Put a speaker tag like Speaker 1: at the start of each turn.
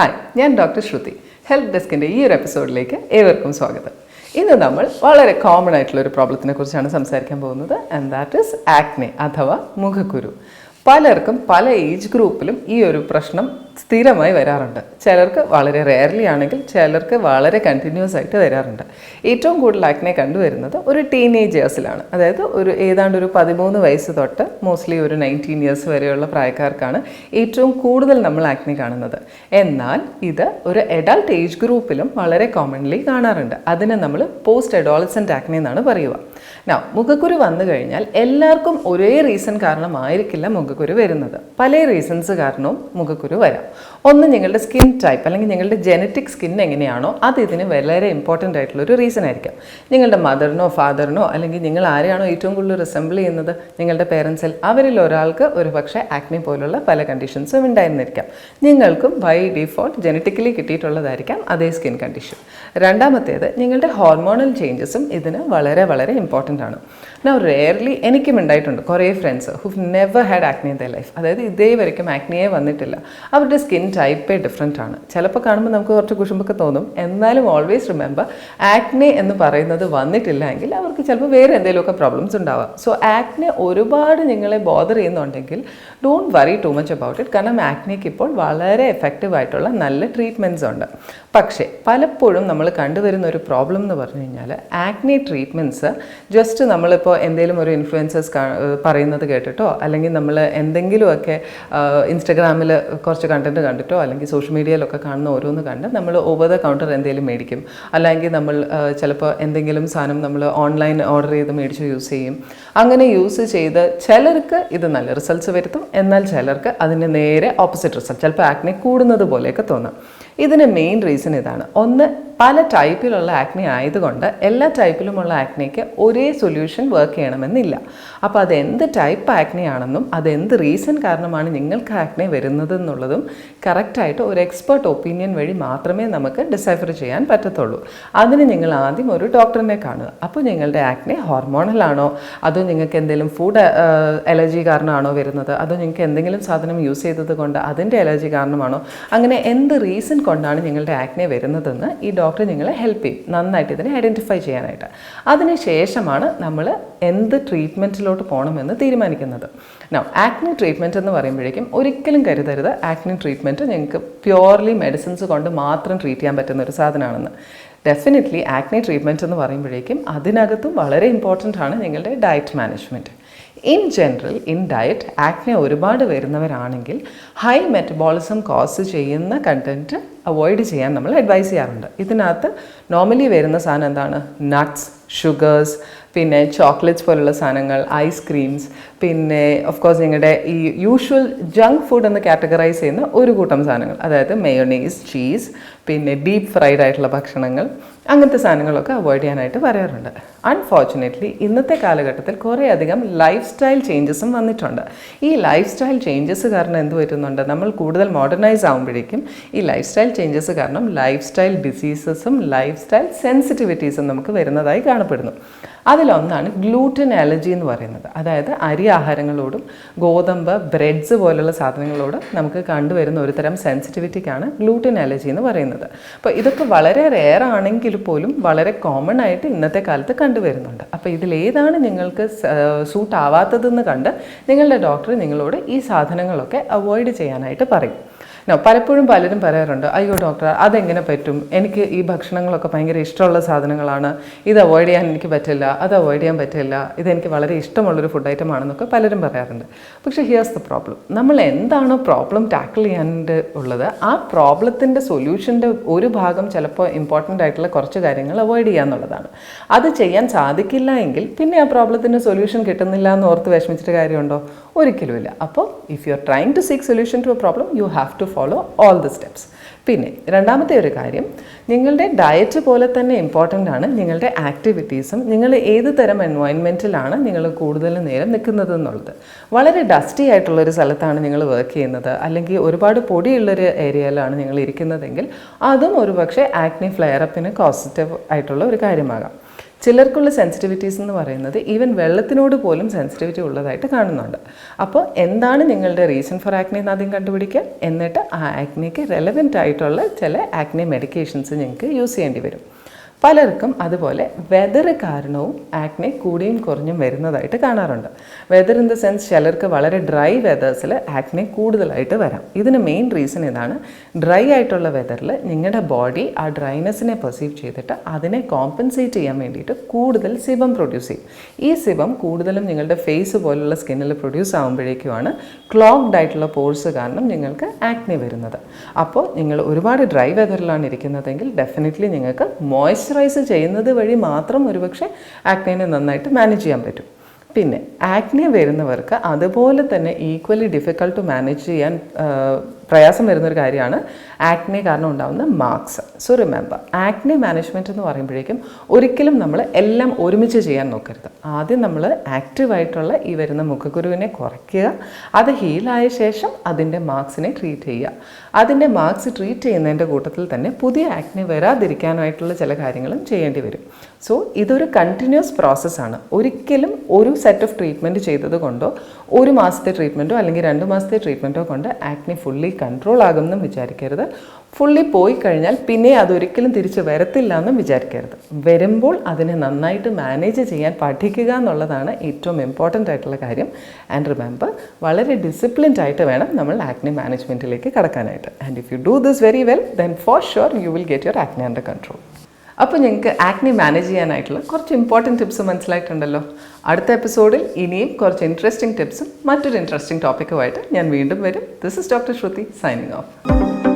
Speaker 1: Hi ഞാൻ doctor ശ്രുതി. Health ഡെസ്കിന്റെ ഈ ഒരു എപ്പിസോഡിലേക്ക് ഏവർക്കും സ്വാഗതം. ഇന്ന് നമ്മൾ വളരെ കോമൺ ആയിട്ടുള്ള ഒരു പ്രോബ്ലത്തിനെ കുറിച്ചാണ് സംസാരിക്കാൻ പോകുന്നത് ആൻഡ് ദാറ്റ് ഇസ് ആക്നെ അഥവാ മുഖക്കുരു. പലർക്കും പല ഏജ് ഗ്രൂപ്പിലും ഈ ഒരു പ്രശ്നം സ്ഥിരമായി വരാറുണ്ട്. ചിലർക്ക് വളരെ റെയർലി ആണെങ്കിൽ ചിലർക്ക് വളരെ കണ്ടിന്യൂസ് ആയിട്ട് വരാറുണ്ട്. ഏറ്റവും കൂടുതൽ ആക്നെ കണ്ടുവരുന്നത് ഒരു ടീനേജേഴ്സിലാണ് അതായത് ഒരു ഏതാണ്ട് ഒരു പതിമൂന്ന് വയസ്സ് തൊട്ട് മോസ്റ്റ്ലി ഒരു നയന്റീൻ ഇയേഴ്സ് വരെയുള്ള പ്രായക്കാർക്കാണ് ഏറ്റവും കൂടുതൽ നമ്മൾ ആക്നെ കാണുന്നത്. എന്നാൽ ഇത് ഒരു എഡൾട്ട് ഏജ് ഗ്രൂപ്പിലും വളരെ കോമൺലി കാണാറുണ്ട്. അതിനെ നമ്മൾ പോസ്റ്റ് അഡോളസെന്റ് ആക്നെ എന്നാണ് പറയുക. നാ മുഖക്കുരു വന്നു കഴിഞ്ഞാൽ എല്ലാവർക്കും ഒരേ റീസൺ കാരണമായിരിക്കില്ല മുഖക്കുരു വരുന്നത്. പല റീസൺസ് കാരണവും മുഖക്കുരു വരാം. ഒന്ന് നിങ്ങളുടെ സ്കിൻ ടൈപ്പ് അല്ലെങ്കിൽ നിങ്ങളുടെ ജനറ്റിക് സ്കിൻ എങ്ങനെയാണോ അത് ഇതിന് വളരെ ഇമ്പോർട്ടന്റ് ആയിട്ടുള്ള ഒരു റീസൺ ആയിരിക്കാം. നിങ്ങളുടെ മദറിനോ ഫാദറിനോ അല്ലെങ്കിൽ നിങ്ങൾ ആരെയാണോ ഏറ്റവും കൂടുതൽ റിസംബിൾ ചെയ്യുന്നത്? നിങ്ങളുടെ പേരൻസിൽ അവരിൽ ഒരാൾക്ക് ഒരു പക്ഷേ ആക്നി പോലുള്ള പല കണ്ടീഷൻസും ഉണ്ടായിരുന്നിരിക്കാം. നിങ്ങൾക്കും ബൈ ഡിഫോൾട്ട് ജനറ്റിക്കലി കിട്ടിയിട്ടുള്ളതായിരിക്കാം അതേ സ്കിൻ കണ്ടീഷൻ രണ്ടാമത്തേത് നിങ്ങളുടെ ഹോർമോണൽ ചേഞ്ചസും ഇതിന് വളരെ വളരെ ഇമ്പോർട്ടന്റ് ആണ്. നൗ റെയർലി എനിക്കും ഉണ്ടായിട്ടുണ്ട്. കുറേ friends who never had acne in the life അതായത് ഇതേ വരയ്ക്കും ആക്നിയെ വന്നിട്ടില്ല അവരുടെ സ്കിൻ ടൈപ്പേ ഡിഫറെന്റ് ആണ്. ചിലപ്പോൾ കാണുമ്പോൾ നമുക്ക് കുറച്ച് കുശുമ്പൊക്കെ തോന്നും. എന്നാലും ഓൾവേസ് റിമെമ്പർ ആക്നെ എന്ന് പറയുന്നത് വന്നിട്ടില്ല എങ്കിൽ അവർക്ക് ചിലപ്പോൾ വേറെ എന്തെങ്കിലുമൊക്കെ പ്രോബ്ലംസ് ഉണ്ടാവാം. സോ ആക്നെ ഒരുപാട് നിങ്ങളെ ബോദർ ചെയ്യുന്നുണ്ടെങ്കിൽ don't worry too much about it കാരണം ആക്നെക്ക് ഇപ്പോൾ വളരെ എഫക്റ്റീവ് ആയിട്ടുള്ള നല്ല ട്രീറ്റ്മെന്റ്സ് ഉണ്ട്. പക്ഷേ പലപ്പോഴും നമ്മൾ കണ്ടുവരുന്ന ഒരു പ്രോബ്ലം എന്ന് പറഞ്ഞു കഴിഞ്ഞാൽ ആക്നെ ട്രീറ്റ്മെന്റ്സ് ജസ്റ്റ് നമ്മളിപ്പോൾ എന്തെങ്കിലും ഒരു ഇൻഫ്ലുവൻസേഴ്സ് പറയുന്നത് കേട്ടിട്ടോ അല്ലെങ്കിൽ നമ്മൾ എന്തെങ്കിലുമൊക്കെ ഇൻസ്റ്റഗ്രാമിൽ കുറച്ച് കണ്ടന്റ് കണ്ടിട്ടോ അല്ലെങ്കിൽ സോഷ്യൽ മീഡിയയിലൊക്കെ കാണുന്ന ഓരോന്ന് കണ്ട് നമ്മൾ ഓവർ ദ കൗണ്ടർ എന്തെങ്കിലും മേടിക്കും. അല്ലെങ്കിൽ നമ്മൾ ചിലപ്പോൾ എന്തെങ്കിലും സാധനം നമ്മൾ ഓൺലൈൻ ഓർഡർ ചെയ്ത് മേടിച്ച് യൂസ് ചെയ്യും. അങ്ങനെ യൂസ് ചെയ്ത് ചിലർക്ക് ഇത് നല്ല റിസൾട്ട്സ് വരുത്തും. എന്നാൽ ചിലർക്ക് അതിന് നേരെ ഓപ്പോസിറ്റ് റിസൾട്ട് ചിലപ്പോൾ ആക്നെ കൂടുന്നത് പോലെയൊക്കെ തോന്നാം. ഇതിന് മെയിൻ റീസൺ ഇതാണ്. ഒന്ന് പല ടൈപ്പിലുള്ള ആക്നെ ആയതുകൊണ്ട് എല്ലാ ടൈപ്പിലുമുള്ള ആക്നിക്ക് ഒരേ സൊല്യൂഷൻ വർക്ക് ചെയ്യണമെന്നില്ല. അപ്പോൾ അത് എന്ത് ടൈപ്പ് ആക്നെ ആണെന്നും അത് എന്ത് റീസൺ കാരണമാണ് നിങ്ങൾക്ക് ആക്നെ വരുന്നത് എന്നുള്ളതും കറക്റ്റായിട്ട് ഒരു എക്സ്പേർട്ട് ഒപ്പീനിയൻ വഴി മാത്രമേ നമുക്ക് ഡിസൈഫർ ചെയ്യാൻ പറ്റത്തുള്ളൂ. അതിന് നിങ്ങൾ ആദ്യം ഒരു ഡോക്ടറിനെ കാണുക. അപ്പോൾ നിങ്ങളുടെ ആക്നെ ഹോർമോണലാണോ അതോ നിങ്ങൾക്ക് എന്തെങ്കിലും ഫുഡ് അലർജി കാരണമാണോ വരുന്നത്? അതോ നിങ്ങൾക്ക് എന്തെങ്കിലും സാധനം യൂസ് ചെയ്തത് കൊണ്ട് അതിന്റെ അലർജി കാരണമാണോ? അങ്ങനെ എന്ത് റീസൺ കൊണ്ടാണ് നിങ്ങളുടെ ആക്നെ വരുന്നതെന്ന് ഈ ഡോക്ടർ നിങ്ങളെ ഹെൽപ്പ് ചെയ്യും. നന്നായിട്ട് ഇതിനെ ഐഡന്റിഫൈ ചെയ്യാനായിട്ട്. അതിന് ശേഷമാണ് നമ്മൾ എന്ത് ട്രീറ്റ്മെന്റിലോട്ട് പോകണമെന്ന് തീരുമാനിക്കുന്നത്. നോ ആക്നി ട്രീറ്റ്മെന്റ് എന്ന് പറയുമ്പോഴേക്കും ഒരിക്കലും കരുതരുത്. ആക്നി ട്രീറ്റ്മെന്റ് ഞങ്ങൾക്ക് പ്യുവർലി മെഡിസിൻസ് കൊണ്ട് മാത്രം ട്രീറ്റ് ചെയ്യാൻ പറ്റുന്ന ഒരു സാധനമാണെന്ന്. ഡെഫിനറ്റ്ലി ആക്നി ട്രീറ്റ്മെന്റ് എന്ന് പറയുമ്പോഴേക്കും അതിനകത്തും വളരെ ഇമ്പോർട്ടന്റ് ആണ് നിങ്ങളുടെ diet management in general in diet acne ഒരുപാട് വരുന്നവരാണെങ്കിൽ ഹൈ മെറ്റബോളിസം കോസ് ചെയ്യുന്ന കണ്ടന്റ് അവോയ്ഡ് ചെയ്യാൻ നമ്മൾ അഡ്വൈസ് ചെയ്യാറുണ്ട്. ഇതിനകത്ത് നോർമലി വരുന്ന സാധനം എന്താണ്? നട്ട്സ് ഷുഗേഴ്സ് പിന്നെ ചോക്ലേറ്റ്സ് പോലുള്ള സാധനങ്ങൾ ഐസ്ക്രീംസ് പിന്നെ ഓഫ് കോഴ്സ് നിങ്ങളുടെ ഈ യൂഷ്വൽ ജങ്ക് ഫുഡ് എന്ന് കാറ്റഗറൈസ് ചെയ്യുന്ന ഒരു കൂട്ടം സാധനങ്ങൾ. അതായത് മയോണീസ് ചീസ് പിന്നെ ഡീപ്പ് ഫ്രൈഡ് ആയിട്ടുള്ള ഭക്ഷണങ്ങൾ അങ്ങനത്തെ സാധനങ്ങളൊക്കെ അവോയ്ഡ് ചെയ്യാനായിട്ട് പറയാറുണ്ട്. അൺഫോർച്ചുനേറ്റ്ലി ഇന്നത്തെ കാലഘട്ടത്തിൽ കുറേയധികം ലൈഫ് സ്റ്റൈൽ ചേഞ്ചസും വന്നിട്ടുണ്ട്. ഈ ലൈഫ് സ്റ്റൈൽ ചേഞ്ചസ് കാരണം എന്ത് പറ്റുന്നുണ്ട്? നമ്മൾ കൂടുതൽ മോഡേണൈസ് ആകുമ്പോഴേക്കും ഈ ലൈഫ് സ്റ്റൈൽ ചേഞ്ചസ് കാരണം ലൈഫ് സ്റ്റൈൽ ഡിസീസസും ലൈഫ് സ്റ്റൈൽ സെൻസിറ്റിവിറ്റീസും നമുക്ക് വരുന്നതായി കാണപ്പെടുന്നു. അതിലൊന്നാണ് ഗ്ലൂട്ടൻ അലർജി എന്ന് പറയുന്നത്. അതായത് അരി ആഹാരങ്ങളോടും ഗോതമ്പ് ബ്രെഡ്സ് പോലുള്ള സാധനങ്ങളോടും നമുക്ക് കണ്ടുവരുന്ന ഒരു തരം സെൻസിറ്റിവിറ്റിക്കാണ് ഗ്ലൂട്ടൻ അലർജി എന്ന് പറയുന്നത്. അപ്പോൾ ഇതൊക്കെ വളരെ റെയർ ആണെങ്കിൽ പോലും വളരെ കോമൺ ആയിട്ട് ഇന്നത്തെ കാലത്ത് കണ്ടുവരുന്നുണ്ട്. അപ്പോൾ ഇതിലേതാണ് നിങ്ങൾക്ക് സൂട്ട് ആവാത്തതെന്ന് കണ്ട് നിങ്ങളുടെ ഡോക്ടർ നിങ്ങളോട് ഈ സാധനങ്ങളൊക്കെ അവോയ്ഡ് ചെയ്യാനായിട്ട് പറയും. പലപ്പോഴും പലരും പറയാറുണ്ട് അയ്യോ ഡോക്ടർ അതെങ്ങനെ പറ്റും? എനിക്ക് ഈ ഭക്ഷണങ്ങളൊക്കെ ഭയങ്കര ഇഷ്ടമുള്ള സാധനങ്ങളാണ്. ഇത് അവോയ്ഡ് ചെയ്യാൻ എനിക്ക് പറ്റില്ല. അത് അവോയ്ഡ് ചെയ്യാൻ പറ്റില്ല. ഇതെനിക്ക് വളരെ ഇഷ്ടമുള്ളൊരു ഫുഡ് ഐറ്റം ആണെന്നൊക്കെ പലരും പറയാറുണ്ട്. പക്ഷേ ഹിയേഴ്സ് ദ പ്രോബ്ലം നമ്മൾ എന്താണോ പ്രോബ്ലം ടാക്കിൾ ചെയ്യാണ്ട് ഉള്ളത് ആ പ്രോബ്ലത്തിന്റെ സൊല്യൂഷന്റെ ഒരു ഭാഗം ചിലപ്പോൾ ഇമ്പോർട്ടന്റ് ആയിട്ടുള്ള കുറച്ച് കാര്യങ്ങൾ അവോയ്ഡ് ചെയ്യുക എന്നുള്ളതാണ്. അത് ചെയ്യാൻ സാധിക്കില്ല എങ്കിൽ പിന്നെ ആ പ്രോബ്ലത്തിന് സൊല്യൂഷൻ കിട്ടുന്നില്ല എന്ന് ഓർത്ത് വിഷമിച്ചിട്ട് കാര്യമുണ്ടോ? ഒരിക്കലുമില്ല. അപ്പോൾ if you are trying to seek solution to a problem you have to all the steps പിന്നെ രണ്ടാമത്തെ ഒരു കാര്യം നിങ്ങളുടെ ഡയറ്റ് പോലെ തന്നെ ഇമ്പോർട്ടന്റ് ആണ് നിങ്ങളുടെ ആക്ടിവിറ്റീസും നിങ്ങൾ ഏത് തരം എൻവയോൺമെന്റിലാണ് നിങ്ങൾ കൂടുതൽ നേരം നിൽക്കുന്നത് എന്നുള്ളത്. വളരെ ഡസ്റ്റി ആയിട്ടുള്ളൊരു സ്ഥലത്താണ് നിങ്ങൾ വർക്ക് ചെയ്യുന്നത്. അല്ലെങ്കിൽ ഒരുപാട് പൊടിയുള്ളൊരു ഏരിയയിലാണ് നിങ്ങൾ ഇരിക്കുന്നതെങ്കിൽ അതും ഒരുപക്ഷെ ആക്നി ഫ്ലെയറപ്പിന് പോസിറ്റീവ് ആയിട്ടുള്ള ഒരു കാര്യമാകാം. ചിലർക്കുള്ള സെൻസിറ്റിവിറ്റീസ് എന്ന് പറയുന്നത് ഈവൻ വെള്ളത്തിനോട് പോലും സെൻസിറ്റിവിറ്റി ഉള്ളതായിട്ട് കാണുന്നുണ്ട്. അപ്പോൾ എന്താണ് നിങ്ങളുടെ റീസൺ ഫോർ ആക്നെ എന്ന് ആദ്യം കണ്ടുപിടിക്കുക? എന്നിട്ട് ആ ആക്നെക്ക് റെലവെന്റ് ആയിട്ടുള്ള ചില ആക്നെ മെഡിക്കേഷൻസ് നിങ്ങൾക്ക് യൂസ് ചെയ്യേണ്ടി വരും. പലർക്കും അതുപോലെ വെതർ കാരണവും ആക്നെ കൂടിയും കുറഞ്ഞും വരുന്നതായിട്ട് കാണാറുണ്ട്. വെതർ ഇൻ ദ സെൻസ് ചിലർക്ക് വളരെ ഡ്രൈ വെതേഴ്സിൽ ആക്നെ കൂടുതലായിട്ട് വരാം. ഇതിന് മെയിൻ റീസൺ ഇതാണ്. ഡ്രൈ ആയിട്ടുള്ള വെതറിൽ നിങ്ങളുടെ ബോഡി ആ ഡ്രൈനെസ്സിനെ പെർസീവ് ചെയ്തിട്ട് അതിനെ കോമ്പൻസേറ്റ് ചെയ്യാൻ വേണ്ടിയിട്ട് കൂടുതൽ സിബം പ്രൊഡ്യൂസ് ചെയ്യും. ഈ സിബം കൂടുതലും നിങ്ങളുടെ ഫേസ് പോലുള്ള സ്കിന്നിൽ പ്രൊഡ്യൂസ് ആകുമ്പോഴേക്കുമാണ് ക്ലോഗ്ഡ് ആയിട്ടുള്ള പോഴ്സ് കാരണം നിങ്ങൾക്ക് ആക്നെ വരുന്നത്. അപ്പോൾ നിങ്ങൾ ഒരുപാട് ഡ്രൈ വെതറിലാണ് ഇരിക്കുന്നതെങ്കിൽ ഡെഫിനറ്റ്ലി നിങ്ങൾക്ക് മോയ്സ്ചറൈസ് ചെയ്യുന്നത് വഴി മാത്രം ഒരുപക്ഷെ ആക്നേനെ നന്നായിട്ട് മാനേജ് ചെയ്യാൻ പറ്റും. പിന്നെ ആക്നെ വരുന്നവർക്ക് അതുപോലെ തന്നെ ഈക്വലി ഡിഫിക്കൾട്ട് ടു മാനേജ് ചെയ്യാൻ പ്രയാസം വരുന്നൊരു കാര്യമാണ് ആക്നെ കാരണം ഉണ്ടാകുന്ന marks. So remember acne management എന്ന് പറയുമ്പോഴേക്കും ഒരിക്കലും നമ്മൾ എല്ലാം ഒരുമിച്ച് ചെയ്യാൻ നോക്കരുത്. ആദ്യം നമ്മൾ ആക്റ്റീവായിട്ടുള്ള ഈ വരുന്ന മുഖക്കുരുവിനെ കുറയ്ക്കുക അത് ഹീലായ ശേഷം അതിന്റെ മാർക്സിനെ ട്രീറ്റ് ചെയ്യുക. അതിന്റെ മാർക്സ് ട്രീറ്റ് ചെയ്യുന്നതിന്റെ കൂട്ടത്തിൽ തന്നെ പുതിയ ആക്നെ വരാതിരിക്കാനായിട്ടുള്ള ചില കാര്യങ്ങളും ചെയ്യേണ്ടി വരും. സോ ഇതൊരു കണ്ടിന്യൂസ് പ്രോസസ്സാണ് ഒരിക്കലും ഒരു സെറ്റ് ഓഫ് ട്രീറ്റ്മെന്റ് ചെയ്തത് കൊണ്ടോ ഒരു മാസത്തെ ട്രീറ്റ്മെന്റോ അല്ലെങ്കിൽ രണ്ട് മാസത്തെ ട്രീറ്റ്മെന്റോ കൊണ്ട് ആക്നെ ഫുള്ളി കൺട്രോൾ ആകുമെന്നും വിചാരിക്കരുത്. ഫുള്ളി പോയി കഴിഞ്ഞാൽ പിന്നെ അതൊരിക്കലും തിരിച്ച് വരത്തില്ല എന്നും വിചാരിക്കരുത്. വരുമ്പോൾ അതിനെ നന്നായിട്ട് മാനേജ് ചെയ്യാൻ പഠിക്കുക എന്നുള്ളതാണ് ഏറ്റവും ഇമ്പോർട്ടന്റ് ആയിട്ടുള്ള കാര്യം. ആൻഡ് റിമെമ്പർ വളരെ ഡിസിപ്ലിൻഡ് ആയിട്ട് വേണം നമ്മൾ ആക്നി മാനേജ്മെന്റിലേക്ക് കടക്കാനായിട്ട്. And if you do this very well then for sure you will get your acne under control അപ്പോൾ ഞങ്ങൾക്ക് ആക്നെ മാനേജ് ചെയ്യാനായിട്ടുള്ള കുറച്ച് ഇമ്പോർട്ടന്റ് ടിപ്സ് മനസ്സിലായിട്ടുണ്ടല്ലോ. അടുത്ത എപ്പിസോഡിൽ ഇനിയും കുറച്ച് ഇൻട്രസ്റ്റിംഗ് ടിപ്സും മറ്റൊരു ഇൻട്രസ്റ്റിംഗ് ടോപ്പിക്കുമായിട്ട് ഞാൻ വീണ്ടും വരും. This is doctor Shruti signing off